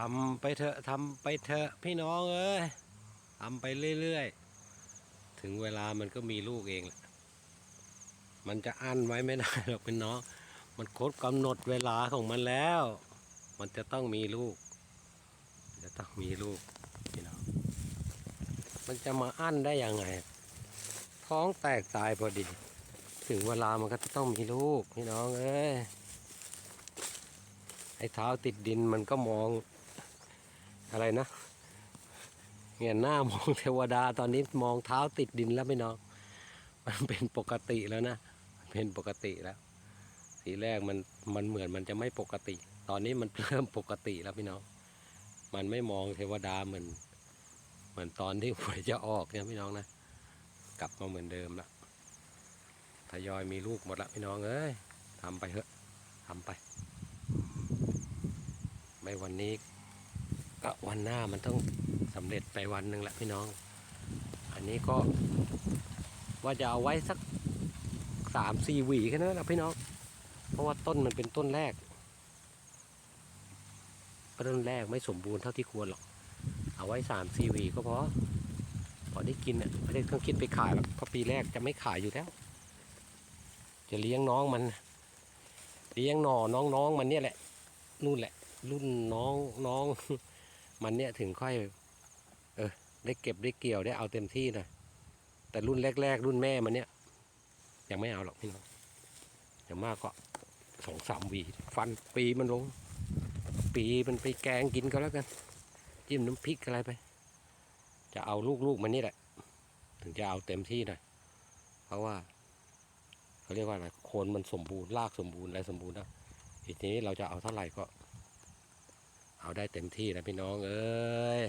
ทำไปเถอะทำไปเถอะพี่น้องเอ้ยทำไปเรื่อยๆ ถึงเวลามันก็มีลูกเองแหละ มันจะอั้นไว้ไม่ได้หรอกเป็นน้อง มันโคตรกำหนดเวลาของมันแล้ว มันจะต้องมีลูก จะต้องมีลูกพี่น้อง มันจะมาอั้นได้ยังไง ท้องแตกตายพอดี ถึงเวลามันก็จะต้องมีลูกพี่น้องเอ้ยไอ้เท้าติดดินมันก็มอง อะไรนะเงียหน้ามองเทวดาตอนนี้มองเท้าติดดินแล้วพี่น้อง มันเป็นปกติแล้วนะเป็นปกติแล้วทีแรกมันมันเหมือนมันจะไม่ปกติ ตอนนี้มันเริ่มปกติแล้วพี่น้อง มันไม่มองเทวดาเหมือนเหมือนตอนที่หวยจะออกเนี่ยพี่น้องนะกลับมาเหมือนเดิมล้วทยอยมีลูกหมดละพี่น้องเอ้ยทำไปเถอะทำไป ไม่วันนี้ ก็วันหน้ามันต้องสำเร็จไปวันหนึ่งแหละพี่น้อง อันนี้ก็ว่าจะเอาไว้สักสามสี่หวีแค่นั้นแหละพี่น้อง เพราะว่าต้นมันเป็นต้นแรกต้นแรกไม่สมบูรณ์เท่าที่ควรหรอก เอาไว้สามสี่หวีก็พอพอได้กินอะไม่ได้ต้องคิดไปขายหรอกเพราะปีแรกจะไม่ขายอยู่แล้ว จะเลี้ยงน้องมัน เลี้ยงหน่อน้องๆมันเนี่ยแหละนู่นแหละ รุ่นน้องน้อง มันเนี่ยถึงค่อย เออ ได้เก็บได้เกี่ยวได้เอาเต็มที่นะแต่รุ่นแรก ๆ รุ่นแม่มันเนี่ยยังไม่เอาหรอกพี่น้องอย่างมากก็สองสามวีฟันปีมันลง ปีมันไปแกงกินก็แล้วกัน จิ้มน้ำพริกอะไรไป จะเอาลูกๆมันนี่แหละ ถึงจะเอาเต็มที่น่อยเพราะว่าเขาเรียกว่าอะไรโคนมันสมบูรณ์รากสมบูรณ์อะไรสมบูรณ์นะทีนี้เราจะเอาเท่าไหร่ก็ เอาได้เต็มที่นะพี่น้องเอ้ย